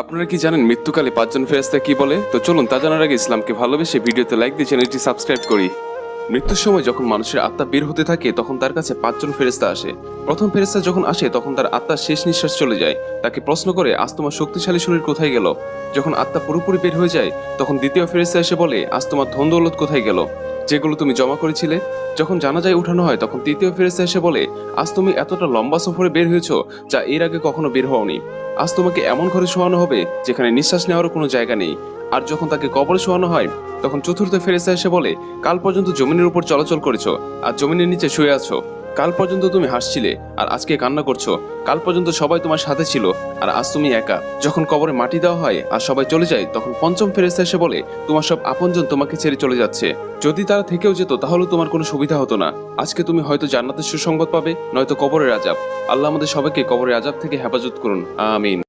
আপনারা কি জানেন মৃত্যুকালে পাঁচজন ফেরেস্তা কি বলে? তো চলুন তা জানার আগে ইসলামকে ভালোবেসে ভিডিওতে লাইক দিয়ে চ্যানেলটি সাবস্ক্রাইব করি। মৃত্যুর সময় যখন মানুষের আত্মা বের হতে থাকে, তখন তার কাছে পাঁচজন ফেরেস্তা আসে। প্রথম ফেরেস্তা যখন আসে, তখন তার আত্মার শেষ নিঃশ্বাস চলে যায়। তাকে প্রশ্ন করে, আজ তোমার শক্তিশালী শরীর কোথায় গেল? যখন আত্মা পুরোপুরি বের হয়ে যায়, তখন দ্বিতীয় ফেরেস্তা এসে বলে, আজ তোমার ধন দৌলত কোথায় গেল? যেগুলো তুমি জমা করেছিলে। যখন জানাজায় উঠানো হয়, তখন তৃতীয় ফেরেস্তা এসে বলে, আজ তুমি এতটা লম্বা সফরে বের হয়েছো যা এর আগে কখনো বের হওনি। আজ তোমাকে এমন ঘরে শোয়ানো হবে যেখানে নিঃশ্বাস নেওয়ারও কোনো জায়গা নেই। আর যখন তাকে কবরে শোয়ানো হয়, তখন চতুর্থ ফেরেসা এসে বলে, কাল পর্যন্ত জমিনের উপর চলাচল করেছ, আর জমিনের নিচে শুয়ে আছো। কাল পর্যন্ত তুমি হাসছিলে, আর আজকে কান্না করছ। কাল পর্যন্ত সবাই তোমার সাথে ছিল, আর আজ তুমি একা। যখন কবরে মাটি দেওয়া হয়, আর সবাই চলে যায়, তখন পঞ্চম ফেরেস্তা এসে বলে, তোমার সব আপনজন তোমাকে ছেড়ে চলে যাচ্ছে। যদি তারা থেকেও যেত, তাহলে তোমার কোনো সুবিধা হতো না। আজকে তুমি হয়তো জান্নাতের সুসংবাদ পাবে, নয়তো কবরের আজাব আল্লাহ আমাদের সবাইকে কবরের আজাব থেকে হেফাজত করুন। আমিন।